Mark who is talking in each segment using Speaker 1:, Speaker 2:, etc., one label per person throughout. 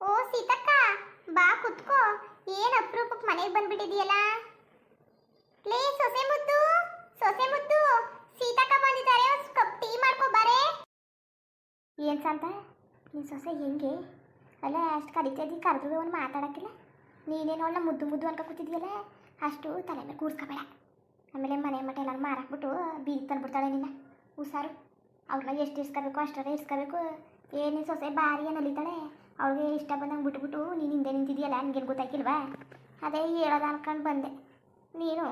Speaker 1: ಓ ಸೀತಕ್ಕ, ಬಾ ಕುತ್ಕೋ. ಏನ್ ಅಪ್ರೂಪಕ್ಕೆ ಮನೆಗೆ ಬಂದ್ಬಿಟ್ಟಿದೀಯಲ್ಲ? ಲೇ, ಸೊಸೆ ಮುದ್ದು ಸೊಸೆ ಮುದ್ದು, ಸೀತಕ್ಕ ಬಂದಿದ್ದಾರೆ. ಕಪ್ ಟೀ ಮಾಡ್ಕೊ, ಬಾರೆ. ಏನ್ ಸಂತ ನೀ ಸೊಸೆ ಹೆಂಗೆ? ಅಲ್ಲ, ಅಷ್ಟು ಕರಿತಿದ್ದಿ ಕರೆದ್ರು ಅವ್ನು ಮಾತಾಡಕ್ಕಿಲ್ಲ. ನೀನೇನು ಅವಳ ಮುದ್ದು ಮುದ್ದು ಅನ್ಕೊ ಕೂತಿದ್ಯಲ್ಲ, ಅಷ್ಟು ತಲೆ ಮೇಲೆ ಕೂರ್ಸ್ಕೋಬೇಡ. ಆಮೇಲೆ ಮನೆ ಮಟ್ಟ ಎಲ್ಲ ಮಾರಾಕ್ಬಿಟ್ಟು ಬೀದಿ ತಂದ್ಬಿಡ್ತಾಳೆ ನಿನ್ನ. ಉಸಾರು ಅವ್ರನ್ನ ಎಷ್ಟು ಇರ್ಸ್ಕೋಬೇಕು ಅಷ್ಟರ ಇರ್ಸ್ಕೋಬೇಕು. ಏನೇ ಸೊಸೆ ಭಾರಿ ನಲಿತಾಳೆ. ಅವಳಿಗೆ ಇಷ್ಟ ಬಂದಂಗೆ ಬಿಟ್ಬಿಟ್ಟು ನೀನು ಹಿಂದೆ ನಿಂತಿದೆಯಲ್ಲ ನಿನಗೇನು ಗೊತ್ತಾಗಿಲ್ವಾ ಅದೇ ಹೇಳೋದು ಅನ್ಕೊಂಡು ಬಂದೆ. ನೀನು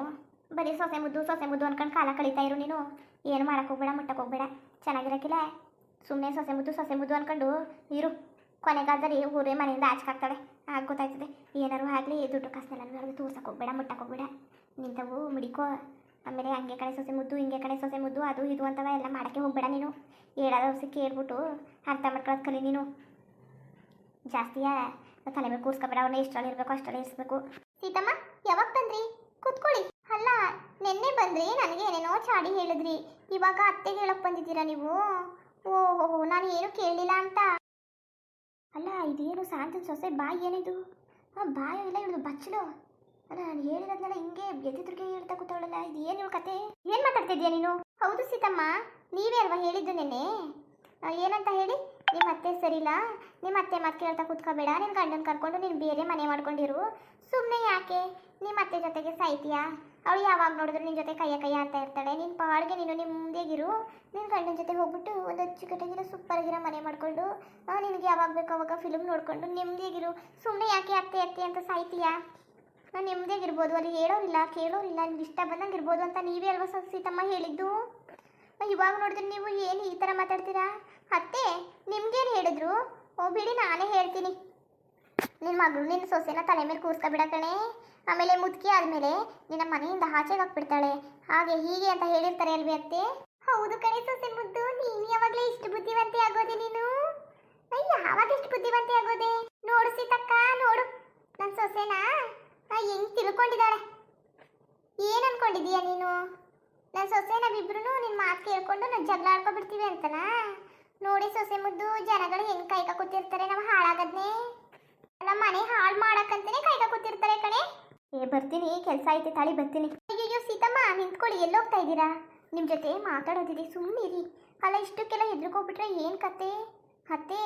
Speaker 1: ಬರೀ ಸೊಸೆ ಮುದ್ದು ಸೊಸೆ ಮುದ್ದು ಅನ್ಕೊಂಡು ಕಾಲ ಕಳೀತಾ ಇರು ನೀನು. ಏನು ಮಾಡಕ್ಕೆ ಹೋಗ್ಬೇಡ ಮುಟ್ಟಕ್ಕೆ ಹೋಗ್ಬೇಡ. ಚೆನ್ನಾಗಿರಕ್ಕಿಲ್ಲ ಸುಮ್ಮನೆ ಸೊಸೆ ಮುದ್ದು ಸೊಸೆ ಮುದ್ದು ಅನ್ಕೊಂಡು ಇರು. ಕೊನೆಗಾಲದಲ್ಲಿ ಊರೇ ಮನೆಯಿಂದ ಆಚಕಾಗ್ತಾಳೆ ಆಗ ಗೊತ್ತಾಯ್ತದೆ ಏನಾರು ಆಗಲಿ, ದುಡ್ಡು ಕಾಸನ್ನೆಲ್ಲ ಅವ್ರಿಗೆ ತೋರ್ಸಕ್ಕೆ ಹೋಗ್ಬೇಡ ಮುಟ್ಟಕ್ಕೆ ಹೋಗ್ಬೇಡ. ನಿಂತವು ಮುಡಿಕೋ. ಆಮೇಲೆ ಹಂಗೆ ಕಡೆ ಸೊಸೆ ಮುದ್ದು, ಹಿಂಗೆ ಕಡೆ ಸೊಸೆ ಮುದ್ದು, ಅದು ಇದು ಅಂತವ ಎಲ್ಲ ಮಾಡೋಕ್ಕೆ ಹೋಗ್ಬೇಡ ನೀನು. ಹೇಳೋದು ಕೇಳ್ಬಿಟ್ಟು ಅರ್ಥ ಮಾಡ್ಕೊಳ್ಳೋದು ಕಲಿ ನೀನು. ಜಾಸ್ತಿಯ ತಲೆ ಮೇಲೆ ಕೂರ್ಸ್ಕೊಬೇಡ ಎಷ್ಟರಲ್ಲಿ ಇರಬೇಕು ಅಷ್ಟರಲ್ಲಿ ಇರಿಸ್ಬೇಕು. ಸೀತಮ್ಮ, ಯಾವಾಗ ಬಂದ್ರಿ? ಕೂತ್ಕೊಳ್ಳಿ. ಅಲ್ಲ, ನಿನ್ನೆ ಬಂದ್ರಿ? ನನಗೆ ಏನೇನೋ ಚಾಡಿ ಹೇಳಿದ್ರಿ. ಇವಾಗ ಅತ್ತೆ ಹೇಳಕ್ ಬಂದಿದ್ದೀರಾ ನೀವು? ಓಹೋ ನಾನು ಏನು ಕೇಳಲಿಲ್ಲ ಅಂತ. ಅಲ್ಲ, ಇದೇನು ಶಾಂತನ ಸೊಸೆ ಬಾಯಿ ಏನಿದು? ಹಾಂ ಬಾಯಿ ಇಲ್ಲ ಇವಳು ಬಚ್ಚಲು? ಅಲ್ಲ, ನಾನು ಹೇಳಿರೋದ್ನೆಲ್ಲ ಹಿಂಗೆ ಎದ್ದಿದ್ರಿಗೆ ಹೇಳ್ತಾ ಕೂತವಳಲ್ಲ ಇದು ಏನು ಕತೆ? ಏನು ಮಾತಾಡ್ತಿದ್ಯಾ ನೀನು? ಹೌದು ಸೀತಮ್ಮ, ನೀವೇ ಅಲ್ವಾ ಹೇಳಿದ್ದು ನೆನ್ನೆ? ಏನಂತ ಹೇಳಿ? ನಿಮ್ಮ ಅತ್ತೆ ಸರಿಲ್ಲ? ನಿಮ್ಮ ಅತ್ತೆ ಮಾತು ಕೇಳ್ತಾ ಕೂತ್ಕೋಬೇಡ. ನಿನ್ನ ಗಂಡನ ಕರ್ಕೊಂಡು ನೀನು ಬೇರೆ ಮನೆ ಮಾಡ್ಕೊಂಡಿರು. ಸುಮ್ಮನೆ ಯಾಕೆ? ನಿಮ್ಮ ಅತ್ತೆ ಜೊತೆಗೆ ಸಾಯ್ತೀಯಾ? ಅವಳು ಯಾವಾಗ ನೋಡಿದ್ರು ನಿನ್ನ ಜೊತೆ ಕೈಯ ಕೈಯ ಅಂತ ಇರ್ತಾಳೆ. ನಿನ್ನ ಪಾಡಿಗೆ ನೀನು ನಿಮ್ಮದೇಗಿರು ನಿನ್ನ ಗಂಡನ ಜೊತೆ ಹೋಗ್ಬಿಟ್ಟು ಒಂದು ಸೂಪರ್ ಸೂಪರಾಗಿರೋ ಮನೆ ಮಾಡ್ಕೊಂಡು ನಿನಗೆ ಯಾವಾಗ ಬೇಕು ಅವಾಗ ಫಿಲ್ಮ್ ನೋಡ್ಕೊಂಡು ನಿಮ್ಮದೇಗಿರು ಸುಮ್ಮನೆ ಯಾಕೆ ಅತ್ತೆ ಅತ್ತೆ ಅಂತ ಸಾಯ್ತೀಯಾ? ನಾನು ನಿಮ್ಮದೇಗಿರ್ಬೋದು ಅಲ್ಲಿ ಹೇಳೋರಿಲ್ಲ, ಕೇಳೋರಿಲ್ಲ. ನಿಮ್ಗೆ ಇಷ್ಟ ಬಂದಂಗೆ ಇರ್ಬೋದು ಅಂತ ನೀವೇ ಅಲ್ವಾ ಸೀತಮ್ಮ ಹೇಳಿದ್ದು? ಇವಾಗ ನೋಡಿದ್ರೆ ನೀವು ಏನು ಈ ಥರ ಮಾತಾಡ್ತೀರಾ? ಅತ್ತೆ ನಿಮ್ಗೇನು ಹೇಳಿದ್ರು ಓ ಬಿಡಿ ನಾನೇ ಹೇಳ್ತೀನಿ. ನಿನ್ನ ಮಗಳು ನಿನ್ನ ಸೊಸೆನ ತಲೆ ಮೇಲೆ ಕೂರ್ಸ್ಕೊಬಿಡ ಕಣೆ. ಆಮೇಲೆ ಮುದುಕಿ ಆದಮೇಲೆ ನಿನ್ನ ಮನೆಯಿಂದ ಆಚೆಗೆ ಹಾಕ್ಬಿಡ್ತಾಳೆ ಹಾಗೆ ಹೀಗೆ ಅಂತ ಹೇಳಿರ್ತಾರೆ ಅಲ್ವೇ ಅತ್ತೆ? ಹೌದು ಕಣೆ ಸೊಸೆ ಮುದ್ದು. ನೀನು ಯಾವಾಗಲೇ ಇಷ್ಟು ಬುದ್ಧಿವಂತೆ ಆಗೋದೆ ನೀನು? ಯಾವಾಗ ಇಷ್ಟು ಬುದ್ಧಿವಂತೆ ಆಗೋದೆ? ನೋಡು ಸೀತಕ್ಕ, ನೋಡು. ನನ್ನ ಸೊಸೆನ ಹೆಂಗ್ ತಿಳ್ಕೊಂಡಿದ್ದಾಳೆ? ಏನ್ ಅನ್ಕೊಂಡಿದೀಯ ನೀನು? ನನ್ನ ಸೊಸೆ ನಾವಿಬ್ರು ನಿನ್ನ ಮಾತು ಕೇಳ್ಕೊಂಡು ನಾನು ಜಗಳ ಆಡ್ಕೊಬಿಡ್ತೀವಿ ಅಂತನಾ? ನೋಡಿ ಸೊಸೆ ಮುದ್ದು ಜನಗಳು ಹೆಂಗ್ ಕೈಕ ಕೂತಿರ್ತಾರೆ ನಾವು ಹಾಳಾಗದ್ನೆ. ನಮ್ಮ ಮನೆ ಹಾಳು ಮಾಡಕ್ಕಂತಾನೆ ಕೈಕ ಕೂತಿರ್ತಾರೆ ಕಣೆ. ಏ ಬರ್ತೀನಿ ಕೆಲಸ ಐತೆ ತಾಳಿ ಬರ್ತೀನಿ. ಅಯ್ಯೋ ಸೀತಮ್ಮ ನಿಂತ್ಕೊಳ್ಳಿ ಎಲ್ಲೋಗ್ತಾ ಇದ್ದೀರಾ? ನಿಮ್ಮ ಜೊತೆ ಮಾತಾಡೋದಿದೆ ಸುಮ್ಮನಿರಿ ಅಲ್ಲ ಇಷ್ಟಕ್ಕೆಲ್ಲ ಹೆದ್ರಿಕೋಗ್ಬಿಟ್ರೆ ಏನು ಕತೆ? ಅತ್ತೆ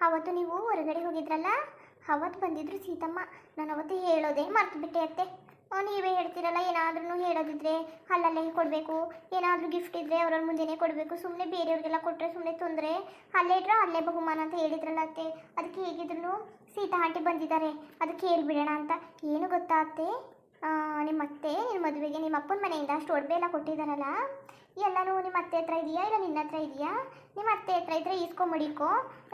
Speaker 1: ಅವತ್ತು ನೀವು ಹೊರಗಡೆ ಹೋಗಿದ್ರಲ್ಲ? ಅವತ್ತು ಬಂದಿದ್ರು ಸೀತಮ್ಮ. ನಾನು ಅವತ್ತು ಹೇಳೋದೇ ಮರ್ತುಬಿಟ್ಟೆ ಅತ್ತೆ. ಆ, ನೀವೇ ಹೇಳ್ತೀರಲ್ಲ ಏನಾದ್ರೂ ಹೇಳೋದಿದ್ರೆ ಅಲ್ಲಲ್ಲೇ ಕೊಡಬೇಕು. ಏನಾದರೂ ಗಿಫ್ಟ್ ಇದ್ದರೆ ಅವ್ರವ್ರ ಮುಂದೆನೇ ಕೊಡಬೇಕು. ಸುಮ್ಮನೆ ಬೇರೆಯವ್ರಿಗೆಲ್ಲ ಕೊಟ್ಟರೆ ಸುಮ್ಮನೆ ತೊಂದರೆ. ಅಲ್ಲೇ ಇಟ್ರೆ ಅಲ್ಲೇ ಬಹುಮಾನ ಅಂತ ಹೇಳಿದ್ರಲ್ಲ ಅತ್ತೆ. ಅದಕ್ಕೆ ಹೇಗಿದ್ರು ಸೀತಾ ಆಂಟಿ ಬಂದಿದ್ದಾರೆ. ಅದಕ್ಕೆ ಹೇಳ್ಬಿಡೋಣ ಅಂತ. ಏನು ಗೊತ್ತಾ ಅತ್ತೆ? ನಿಮ್ಮ ಅತ್ತೆ, ನಿಮ್ಮ ಮದುವೆಗೆ ನಿಮ್ಮ ಅಪ್ಪನ ಮನೆಯಿಂದ ಅಷ್ಟು ಒಡವೆ ಎಲ್ಲ ಕೊಟ್ಟಿದ್ದಾರಲ್ಲ? ಎಲ್ಲನೂ ನಿಮ್ಮ ಅತ್ತೆ ಹತ್ರ ಇದೆಯಾ ಇಲ್ಲ ನಿನ್ನ ಹತ್ರ ಇದೆಯಾ? ನಿಮ್ಮ ಅತ್ತೆ ಹತ್ರ ಇದ್ರೆ ಈಸ್ಕೊಂಬಿಡಿಕೋ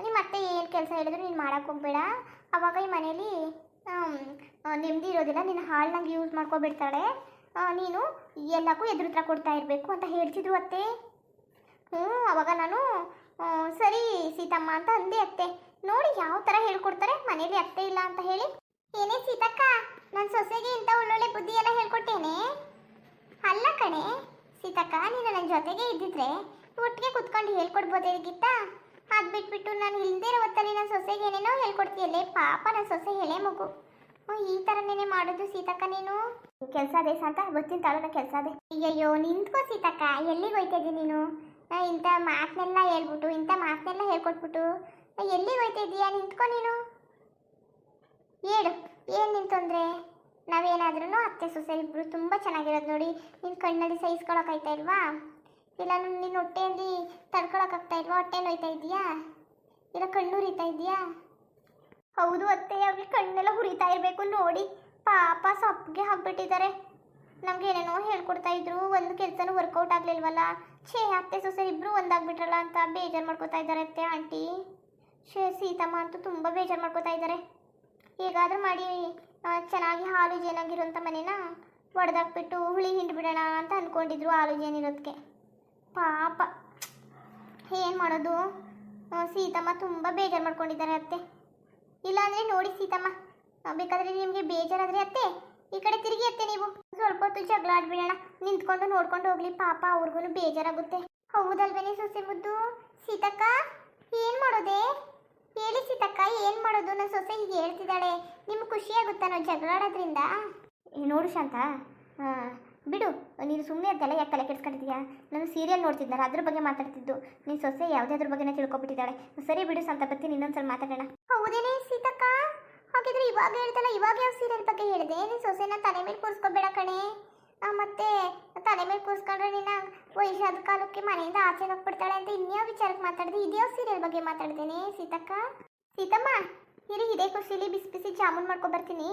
Speaker 1: ನಿಮ್ಮ ಅತ್ತೆ ಏನು ಕೆಲಸ ಹೇಳಿದ್ರು ನೀನು ಮಾಡೋಕ್ಕೋಗ್ಬೇಡ ಅವಾಗ ಈ ಮನೇಲಿ ನೆಮ್ಮದಿ ಇರೋದಿಲ್ಲ. ನಿನ್ನ ಹಾಳನ್ನಾಗಿ ಯೂಸ್ ಮಾಡ್ಕೊಬಿಡ್ತಾಳೆ. ನೀನು ಎಲ್ಲಕ್ಕೂ ಎದುರುತ್ರ ಕೊಡ್ತಾ ಇರಬೇಕು ಅಂತ ಹೇಳ್ತಿದ್ರು ಅತ್ತೆ. ಹ್ಞೂ ಅವಾಗ ನಾನು ಸರಿ ಸೀತಮ್ಮ ಅಂತ ಅಂದೆ ಅತ್ತೆ. ನೋಡಿ ಯಾವ ಥರ ಹೇಳ್ಕೊಡ್ತಾರೆ. ಮನೇಲಿ ಅತ್ತೆ ಇಲ್ಲ ಅಂತ ಹೇಳಿ. ಏನೇ ಸೀತಕ್ಕ ನನ್ನ ಸೊಸೆಗೆ ಇಂಥ ಒಳ್ಳೊಳ್ಳೆ ಬುದ್ಧಿ ಎಲ್ಲ ಹೇಳ್ಕೊಟ್ಟೇನೆ. ಅಲ್ಲ ಕಣೆ, ಸೀತಕ್ಕ, ನೀನು ನನ್ನ ಜೊತೆಗೆ ಇದ್ದಿದ್ರೆ ಒಟ್ಟಿಗೆ ಕುತ್ಕೊಂಡು ಹೇಳ್ಕೊಡ್ಬೋದೇಗಿತ್ತ? ಅದು ಬಿಟ್ಬಿಟ್ಟು ನಾನು ಇಲ್ಲದೆ ಇರೋ ಹೊತ್ತಲ್ಲಿ ನನ್ನ ಸೊಸೆಗೆ ಏನೇನೋ ಹೇಳ್ಕೊಡ್ತೀಯಲ್ಲೇ ಪಾಪ ನನ್ನ ಸೊಸೆ ಎಳೆ ಮಗು. ಹ್ಞೂ, ಈ ಥರನೇನೆ ಮಾಡೋದು ಸೀತಕ್ಕ ನೀನು? ಕೆಲಸ ಅದೇ ಅಂತ ಗೊತ್ತಿನ ತಾಳನ ಕೆಲಸ ಅದೇ. ಅಯ್ಯಯ್ಯೋ ನಿಂತ್ಕೋ ಸೀತಕ್ಕ ಎಲ್ಲಿಗೆ ಹೋಯ್ತಿದ್ದಿ ನೀನು? ಇಂಥ ಮಾತನ್ನೆಲ್ಲ ಹೇಳ್ಬಿಟ್ಟು ಇಂಥ ಮಾತನ್ನೆಲ್ಲ ಹೇಳ್ಕೊಟ್ಬಿಟ್ಟು ಎಲ್ಲಿಗೆ ಹೋಯ್ತಿದ್ದೀಯಾ ನಿಂತ್ಕೋ ನೀನು? ಹೇಳು ಏನು ನಿನ್ ತೊಂದರೆ? ನಾವೇನಾದ್ರೂ ಅತ್ತೆ ಸೊಸೆ ಇಬ್ಬರು ತುಂಬ ಚೆನ್ನಾಗಿರೋದು ನೋಡಿ ನಿನ್ನ ಕಣ್ಣಲ್ಲಿ ಸಹಿಸ್ಕೊಳಕ್ಕಾಯ್ತಾ ಇಲ್ವಾ? ಇಲ್ಲ ನಿನ್ನ ಹೊಟ್ಟೆಯಲ್ಲಿ ತಡ್ಕೊಳಕ್ಕಾಗ್ತಾ ಇಲ್ವಾ? ಹೊಟ್ಟೆ ನೋಯ್ತಾ ಇದೆಯಾ ಇಲ್ಲ, ಕಣ್ಣು ಉರಿತಾ ಇದೆಯಾ ಹೌದು ಅತ್ತೆ ಅವ್ರಿಗೆ ಕಣ್ಣೆಲ್ಲ ಹುರಿತಾ ಇರಬೇಕು ನೋಡಿ. ಪಾಪ ಸಪ್ಗೆ ಹಾಕ್ಬಿಟ್ಟಿದ್ದಾರೆ. ನಮ್ಗೆ ಏನೇನೋ ಹೇಳ್ಕೊಡ್ತಾ ಇದ್ರು. ಒಂದು ಕೆಲಸನೂ ವರ್ಕೌಟ್ ಆಗ್ಲಿಲ್ವಲ್ಲ? ಛೇ, ಅತ್ತೆ ಸೊಸೆ, ಇಬ್ರು ಒಂದಾಗ್ಬಿಟ್ರಲ್ಲ ಅಂತ ಬೇಜಾರು ಮಾಡ್ಕೋತಾ ಇದ್ದಾರೆ ಅತ್ತೆ, ಆಂಟಿ. ಶೇ ಸೀತಮ್ಮ ಅಂತೂ ತುಂಬ ಬೇಜಾರು ಮಾಡ್ಕೋತಾ ಇದ್ದಾರೆ. ಹೇಗಾದ್ರೂ ಮಾಡಿ ಚೆನ್ನಾಗಿ ಹಾಲು ಜೇನಾಗಿರೋಂಥ ಮನೇನ ಒಡೆದಾಕ್ಬಿಟ್ಟು ಹುಳಿ ಹಿಂಡ್ಬಿಡೋಣ ಅಂತ ಅಂದ್ಕೊಂಡಿದ್ರು ಹಾಲು ಜೇನಿರೋದಕ್ಕೆ ಪಾಪ. ಏನು ಮಾಡೋದು? ಸೀತಮ್ಮ ತುಂಬ ಬೇಜಾರು ಮಾಡ್ಕೊಂಡಿದ್ದಾರೆ ಅತ್ತೆ. ಇಲ್ಲಾಂದ್ರೆ ನೋಡಿ ಸೀತಮ್ಮ ಬೇಕಾದರೆ ನಿಮಗೆ ಬೇಜಾರಾದರೆ ಅತ್ತೆ ಈ ಕಡೆ ತಿರುಗಿ ಅತ್ತೆ ನೀವು. ಸ್ವಲ್ಪ ಹೊತ್ತು ಜಗಳ ಆಡ್ಬಿಡೋಣ. ನಿಂತ್ಕೊಂಡು ನೋಡ್ಕೊಂಡು ಹೋಗ್ಲಿ ಪಾಪ ಅವ್ರಿಗೂ ಬೇಜಾರಾಗುತ್ತೆ. ಹೌದಲ್ವೇನೆ ಸೊಸೆ ಮುದ್ದು? ಸೀತಕ್ಕ ಏನು ಮಾಡೋದೆ? ಹೇಳಿ ಸೀತಕ್ಕ ಏನು ಮಾಡೋದು? ನನ್ನ ಸೊಸೆ ಹೀಗೆ ಹೇಳ್ತಿದ್ದಾಳೆ. ನಿಮ್ಗೆ ಖುಷಿ ಆಗುತ್ತಾ ನಾವು ಜಗಳಾಡೋದ್ರಿಂದ
Speaker 2: ಆಡೋದ್ರಿಂದ? ನೋಡು ಶಾಂತ. ಬಿಡು, ನೀನು ಸುಮ್ಮನೆ ಅದೆಲ್ಲ ಯಾಕೆ ತಲೆ ಕೆಡಿಸ್ಕೊಂಡಿದ್ಯಾ ನಾನು ಸೀರಿಯಲ್ ನೋಡ್ತಿದ್ದಾರೆ ಅದ್ರ ಬಗ್ಗೆ ಮಾತಾಡ್ತಿದ್ದು. ನೀನು ಸೊಸೆ ಯಾವುದಾದ್ರ ಬಗ್ಗೆನೇ ತಿಳ್ಕೊಬಿಟ್ಟಿದ್ದಾಳೆ. ಸರಿ ಬಿಡು ಸಂತ ಬರ್ತೀನಿ ಇನ್ನೊಂದ್ಸಲ ಮಾತಾಡೋಣ.
Speaker 1: ಹೌದೇನೆ ಸೀತಕ್ಕ? ಹಾಗಿದ್ರೆ ಇವಾಗ ಹೇಳ್ತಲ್ಲ, ಇವಾಗ ಯಾವ ಸೀರಿಯಲ್ ಬಗ್ಗೆ ಹೇಳಿದೆ? ನೀನು ಸೊಸೆನ ತಲೆ ಮೇಲೆ ಕೂರಿಸ್ಕೋಬೇಡ ಕಣೆ. ಮತ್ತೆ ತಲೆ ಮೇಲೆ ಕೂರಿಸ್ಕೊಂಡ್ರೆ ನಿನ್ನ ವಯಸ್ಸಾದ ಕಾಲಕ್ಕೆ ಮನೆಯಿಂದ ಆಚೆ ಹೋಗ್ಬಿಡ್ತಾಳೆ ಅಂತ ಇನ್ಯಾವ ವಿಚಾರಕ್ಕೆ ಮಾತಾಡಿದೆ? ಇದ್ಯಾವ ಸೀರಿಯಲ್ ಬಗ್ಗೆ ಮಾತಾಡ್ತೇನೆ ಸೀತಕ್ಕ? ಸೀತಮ್ಮ, ಇರಿ, ಇದೇ ಖುಷಿಲಿ ಬಿಸಿ ಬಿಸಿ ಜಾಮೂನ್ ಮಾಡ್ಕೊ ಬರ್ತೀನಿ.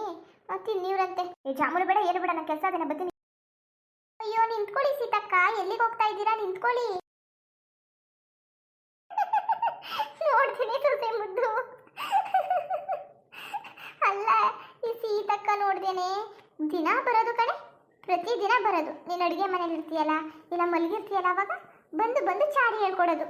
Speaker 1: ತಿನ್ನಿವ್ರಂತೆ.
Speaker 2: ಏ, ಜಾಮೂನ್ ಬೇಡ, ಏನು ಬೇಡ ನನ್ನ ಕೆಲಸ ಅದನ್ನ ಬರ್ತೀನಿ.
Speaker 1: ಅಯ್ಯೋ, ನಿಂತ್ಕೊಳ್ಳಿ ಸೀತಕ್ಕ. ಎಲ್ಲಿಗೆ ಹೋಗ್ತಾ ಇದ್ದೀರಾ? ನಿಂತ್ಕೊಳ್ಳಿ. ನೋಡ್ತೀನಿ ಸೊಸೆ ಮುದ್ದು. ಅಲ್ಲ, ಈ ಸೀತಕ್ಕ ನೋಡ್ದೇನೆ. ದಿನ ಬರೋದು ಕಣೆ. ಪ್ರತಿ ದಿನ ಬರೋದು. ನೀನು ಅಡುಗೆ ಮನೇಲಿ ಇರ್ತೀಯಲ್ಲ, ಇಲ್ಲ ಮಲಗಿರ್ತೀಯಲ್ಲ, ಅವಾಗ ಬಂದು ಬಂದು ಚಾಡಿ ಹೇಳ್ಕೊಡೋದು.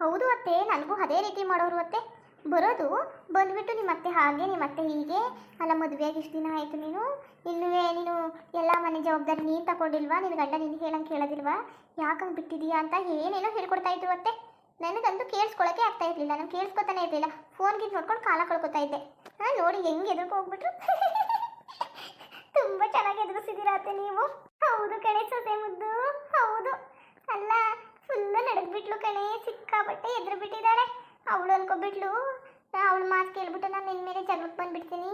Speaker 2: ಹೌದು ಅತ್ತೆ, ನನಗೂ ಅದೇ ರೀತಿ ಮಾಡೋರು ಅತ್ತೆ. ಬರೋದು. ಬಂದ್ಬಿಟ್ಟು ನಿಮ್ಮ ಅತ್ತೆ ಹಾಗೆ ನಿಮ್ಮ ಅತ್ತೆ ಹೀಗೆ. ಅಲ್ಲ, ಮದುವೆಯಾಗಿ ಇಷ್ಟು ದಿನ ಆಯಿತು ನೀನು? ಇನ್ನುವೇ ನೀನು ಎಲ್ಲ ಮನೆ ಜವಾಬ್ದಾರಿ ನೀನು ತಗೊಂಡಿಲ್ವಾ? ನಿನ್ನ ಗಂಡ ನೀನು ಹೇಳಂಗೆ ಕೇಳೋದಿಲ್ವಾ? ಯಾಕಂಗೆ ಬಿಟ್ಟಿದೀಯಾ ಅಂತ ಏನೇನೋ ಹೇಳ್ಕೊಡ್ತಾ ಇದ್ರು ಅತ್ತೆ. ನನಗಂತೂ ಕೇಳಿಸ್ಕೊಳಕ್ಕೆ ಆಗ್ತಾ ಇರಲಿಲ್ಲ. ನಾನು ಕೇಳಿಸ್ಕೊತಾನೆ ಇರಲಿಲ್ಲ. ಫೋನ್ಗೆ ನೋಡ್ಕೊಂಡು ಕಾಲ ಕಳ್ಕೊತಾ ಇದ್ದೆ. ಹಾಂ, ನೋಡಿ ಹೆಂಗೆ ಎದುರ್ಕೊ ಹೋಗ್ಬಿಟ್ರು. ತುಂಬ ಚೆನ್ನಾಗಿ ಎದುರಿಸಿದ್ದೀರಾ ಅತ್ತೆ ನೀವು?
Speaker 1: ಹೌದು ಕಣೆ ಸೊಸೆ ಮುದ್ದು. ಹೌದು. ಅಲ್ಲ ಫುಲ್ಲು ನಡೆದ್ಬಿಟ್ಲು ಕಣೆ. ಸಿಕ್ಕಾಪಟ್ಟೆ ಎದ್ರು ಬಿಟ್ಟಿದ್ದಾಳೆ ಅವಳು ಅನ್ಕೊಬಿಟ್ಲು. ಅವಳ ಮಾತು ಕೇಳ್ಬಿಟ್ಟು ನಾನು ನಿನ್ನ ಮೇಲೆ ಜಗಳಕ್ಕೆ ಬಂದ್ಬಿಡ್ತೀನಿ.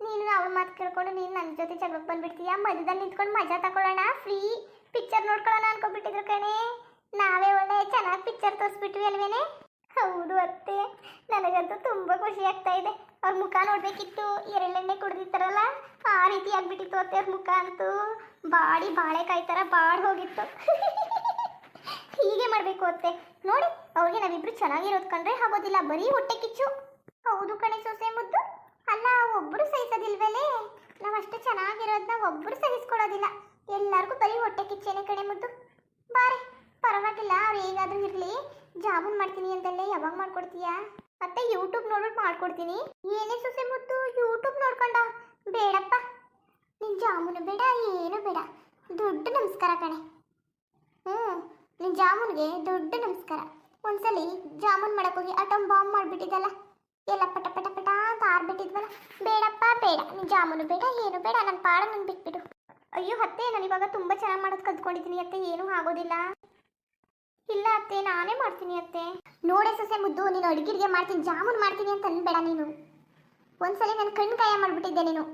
Speaker 1: ನೀನು ಅವಳ ಮಾತು ಕೇಳ್ಕೊಂಡು ನೀನು ನನ್ನ ಜೊತೆ ಜಗಳಕ್ಕೆ ಬಂದ್ಬಿಡ್ತೀಯ? ಮಧ್ಯದಲ್ಲಿ ನಿಂತ್ಕೊಂಡು ಮಜಾ ತಗೊಳ್ಳೋಣ ಫ್ರೀ ಪಿಕ್ಚರ್ ನೋಡ್ಕೊಳ್ಳೋಣ ಅನ್ಕೊಬಿಟ್ಟಿದ್ರು ಕಣೆ. ನಾವೇ ಒಳ್ಳೆ ಚೆನ್ನಾಗಿ ಪಿಕ್ಚರ್ ತೋರಿಸ್ಬಿಟ್ವಿ ಅಲ್ವೇನೆ? ಹೌದು ಅತ್ತೆ. ನನಗಂತೂ ತುಂಬ ಖುಷಿ ಆಗ್ತಾ ಇದೆ. ಅವ್ರ ಮುಖ ನೋಡಬೇಕಿತ್ತು. ಎರಳೆಣ್ಣೆ ಕುಡಿದಿತ್ತಾರಲ್ಲ ಆ ರೀತಿ ಆಗ್ಬಿಟ್ಟಿತ್ತು ಅತ್ತೆ ಅವ್ರ ಮುಖ ಅಂತೂ. ಬಾಡಿ ಬಾಳೆಕಾಯಿ ಥರ ಬಾಡ್ ಹೋಗಿತ್ತು ಹೀಗೆ ಮಾಡಬೇಕು ಅತ್ತೆ. ನೋಡಿ, ಅವ್ರಿಗೆ ನಾವಿಬ್ರು ಚೆನ್ನಾಗಿರೋದು ಕಂಡ್ರೆ ಆಗೋದಿಲ್ಲ. ಬರೀ ಹೊಟ್ಟೆ ಕಿಚ್ಚು. ಹೌದು ಕಣೆ ಸೊಸೆ ಮುದ್ದು. ಅಲ್ಲ ಒಬ್ಬರು ಸಹಿಸೋದಿಲ್ವೇ ನಾವು ಅಷ್ಟು ಚೆನ್ನಾಗಿರೋದನ್ನ ಒಬ್ಬರು ಸಹಿಸ್ಕೊಳ್ಳೋದಿಲ್ಲ. ಎಲ್ಲರಿಗೂ ಬರೀ ಹೊಟ್ಟೆ ಕಿಚ್ಚೇನೆ ಕಣೆ ಮುದ್ದು. ಬಾರೆ, ಪರವಾಗಿಲ್ಲ. ಅವ್ರು ಹೇಗಾದ್ರೂ ಇರಲಿ. ಜಾಮೂನ್ ಮಾಡ್ತೀನಿ ಅಂತಲ್ಲೇ ಯಾವಾಗ ಮಾಡ್ಕೊಡ್ತೀಯಾ? ಮತ್ತೆ ಯೂಟ್ಯೂಬ್ ನೋಡ್ಬಿಟ್ಟು ಮಾಡ್ಕೊಡ್ತೀನಿ. ಏನೇ ಸೊಸೆ ಮುದ್ದು ಯೂಟ್ಯೂಬ್ ನೋಡ್ಕೊಂಡ. ಬೇಡಪ್ಪ. ನಿನ್ ಜಾಮೂನು ಬೇಡ, ಏನು ಬೇಡ. ದೊಡ್ಡ ನಮಸ್ಕಾರ ಕಣೆ. ಹ್ಞೂ ನಿನ್ ಜಾಮೂನ್ಗೆ ದೊಡ್ಡ ನಮಸ್ಕಾರ. ಒಂದ್ಸಲಿ ಜಾಮೂನ್ ಮಾಡೋಕ್ಕೋಗಿ ಅಟಮ್ ಬಾಂಬ್ ಮಾಡ್ಬಿಟ್ಟಿದ್ದಲ್ಲ. ಎಲ್ಲ ಪಟ ಪಟ ಪಟ ಅಂತ ಆರ್ಬಿಟ್ಟಿದ್ವಲ್ಲ. ಬೇಡಪ್ಪ, ಬೇಡ. ನಿನ್ ಜಾಮೂನು ಬೇಡ, ಏನು ಬೇಡ. ನನ್ನ ಪಾಡ ನನ್ ಬಿಟ್ಬಿಡು. ಅಯ್ಯೋ ಅತ್ತೆ, ನಾನು ಇವಾಗ ತುಂಬ ಚೆನ್ನಾಗಿ ಮಾಡೋದು ಕಲ್ತ್ಕೊಂಡಿದ್ದೀನಿ ಅತ್ತೆ. ಏನೂ ಆಗೋದಿಲ್ಲ. ಇಲ್ಲ ಅತ್ತೆ, ನಾನೇ ಮಾಡ್ತೀನಿ ಅತ್ತೆ. ನೋಡೆ ಸೊಸೆ ಮುದ್ದು, ನೀನು ಅಡುಗೆಗೆ ಮಾಡ್ತೀನಿ, ಜಾಮೂನ್ ಮಾಡ್ತೀನಿ ಅಂತ ಅನ್ಬೇಡ ನೀನು. ಒಂದ್ಸಲಿ ನನ್ನ ಕಣ್ಣು ಕಾಯ ಮಾಡಿಬಿಟ್ಟಿದ್ದೆ ನೀನು.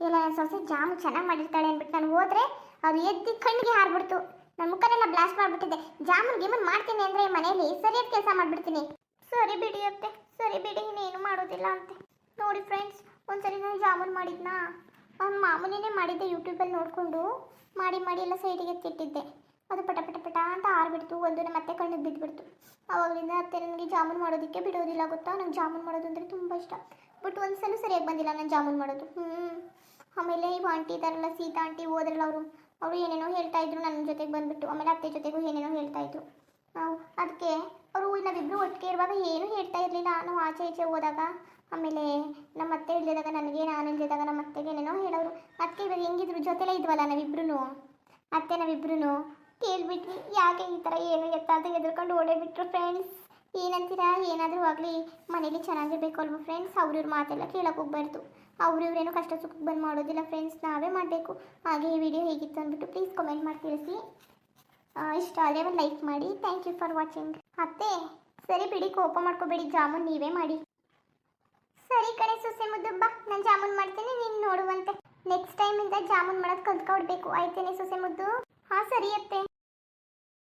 Speaker 1: ಇಲ್ಲ ನನ್ನ ಸೊಸೆ ಜಾಮೂನ್ ಚೆನ್ನಾಗಿ ಮಾಡಿರ್ತಾಳೆ ಅಂದ್ಬಿಟ್ಟು ನಾನು ಹೋದ್ರೆ ಅದು ಎದ್ದು ಕಣ್ಣಿಗೆ ಹಾರ್ಬಿಡ್ತು. ನನ್ನ ಮುಖನೆಲ್ಲ ಬ್ಲಾಸ್ಟ್ ಮಾಡಿಬಿಟ್ಟಿದೆ. ಜಾಮೂನ್ ಗೀಮೂನ್ ಮಾಡ್ತೀನಿ ಅಂದರೆ ಮನೆಯಲ್ಲಿ ಸರಿಯಾದ ಕೆಲಸ ಮಾಡಿಬಿಡ್ತೀನಿ. ಸರಿ ಬಿಡಿ ಅತ್ತೆ, ಸರಿ ಬಿಡಿ, ಇನ್ನೇನು ಮಾಡೋದಿಲ್ಲ ಅಂತೆ. ನೋಡಿ ಫ್ರೆಂಡ್ಸ್ ಒಂದ್ಸರಿ ನಾನು ಜಾಮೂನ್ ಮಾಡಿದ್ನಾ? ಅವ್ನು ಮಾಮೂಲಿನೇ ಮಾಡಿದ್ದೆ ಯೂಟ್ಯೂಬಲ್ಲಿ ನೋಡಿಕೊಂಡು. ಮಾಡಿ ಮಾಡಿ ಎಲ್ಲ ಸೈಡಿಗೆ ಎತ್ತಿಟ್ಟಿದ್ದೆ. ಅದು ಪಟ ಪಟ ಪಟ ಅಂತ ಆರ್ಬಿಡ್ತು. ಒಂದು ಮತ್ತೆ ಕಣ್ಣಿಗೆ ಬಿದ್ದುಬಿಡ್ತು ಆವಾಗಲಿಂದ ಅತ್ತೆ ನನಗೆ ಜಾಮೂನ್ ಮಾಡೋದಕ್ಕೆ ಬಿಡೋದಿಲ್ಲ ಗೊತ್ತಾ? ನಂಗೆ ಜಾಮೂನ್ ಮಾಡೋದು ಅಂದರೆ ತುಂಬ ಇಷ್ಟ. ಬಟ್ ಒಂದ್ಸಲ ಸರಿಯಾಗಿ ಬಂದಿಲ್ಲ ನಾನು ಜಾಮೂನ್ ಮಾಡೋದು. ಹ್ಞೂ ಆಮೇಲೆ ಈ ಆಂಟಿ ಇದಾರಲ್ಲ ಸೀತಾ ಆಂಟಿ ಹೋದ್ರಲ್ಲ ಅವರು. ಅವರು ಏನೇನೋ ಹೇಳ್ತಾ ಇದ್ರು ನನ್ನ ಜೊತೆಗೆ ಬಂದ್ಬಿಟ್ಟು, ಆಮೇಲೆ ಅತ್ತೆ ಜೊತೆಗೂ ಏನೇನೋ ಹೇಳ್ತಾ ಇದ್ರು. ನಾವು ಅದಕ್ಕೆ ಅವರು ನಾವಿಬ್ಬರು ಒಟ್ಟಿಗೆ ಇರುವಾಗ ಏನು ಹೇಳ್ತಾ ಇರಲಿಲ್ಲ. ನಾವು ಆಚೆ ಈಚೆ ಹೋದಾಗ, ಆಮೇಲೆ ನಮ್ಮ ಅತ್ತೆ ಇಲ್ಲದಾಗ ನನಗೆ, ನಾನು ಇಲ್ಲದಾಗ ನಮ್ಮ ಅತ್ತೆಗೆ ಏನೇನೋ ಹೇಳೋರು. ಅದಕ್ಕೆ ಇವಾಗ ಹೆಂಗಿದ್ರು? ಜೊತೆಲೇ ಇದ್ವಲ್ಲ ನಾವಿಬ್ರು ಅತ್ತೆ ನಾವಿಬ್ರು ಕೇಳ್ಬಿಟ್ವಿ. ಯಾಕೆ ಈ ಥರ ಏನು ಎತ್ತ ಅಂತ ಎದ್ರುಕೊಂಡು ಓಡೇಬಿಟ್ರು ಫ್ರೆಂಡ್ಸ್. ಏನಂತೀರಾ? ಏನಾದರೂ ಆಗಲಿ, ಮನೇಲಿ ಚೆನ್ನಾಗಿರ್ಬೇಕು ಅಲ್ವಾ ಫ್ರೆಂಡ್ಸ್? ಅವ್ರಿವ್ರ ಮಾತೆಲ್ಲ ಕೇಳೋಕೆ ಹೋಗ್ಬಾರ್ದು. ಅವ್ರಿವ್ರೇನು ಕಷ್ಟ ಸುಖಕ್ಕೆ ಬಂದು ಮಾಡೋದಿಲ್ಲ ಫ್ರೆಂಡ್ಸ್ ನಾವೇ ಮಾಡಬೇಕು. ಹಾಗೆ ಈ ವಿಡಿಯೋ ಹೇಗಿತ್ತು ಅಂದ್ಬಿಟ್ಟು ಪ್ಲೀಸ್ ಕಮೆಂಟ್ ಮಾಡಿ ತಿಳಿಸಿ. ಇಷ್ಟ ಆದರೆ ಒಂದು ಲೈಕ್ ಮಾಡಿ. ಥ್ಯಾಂಕ್ ಯು ಫಾರ್ ವಾಚಿಂಗ್ ಅತ್ತೆ, ಸರಿ ಬಿಡಿ, ಕೋಪ ಮಾಡ್ಕೋಬೇಡಿ, ಜಾಮೂನ್ ನೀವೇ ಮಾಡಿ. ಸರಿ ಕಣೆ ಸೊಸೆ ಮುದ್ದಬ್ಬ ನಾನು ಜಾಮೂನ್ ಮಾಡ್ತೀನಿ, ನೀನು ನೋಡುವಂತೆ ನೆಕ್ಸ್ಟ್ ಟೈಮಿಂದ ಜಾಮೂನ್ ಮಾಡೋದು ಕಲ್ತ್ಕೊಡ್ಬೇಕು. ಆಯ್ತೇನೆ ಸೊಸೆ ಮುದ್ದು? ಹಾಂ, ಸರಿ ಅತ್ತೆ.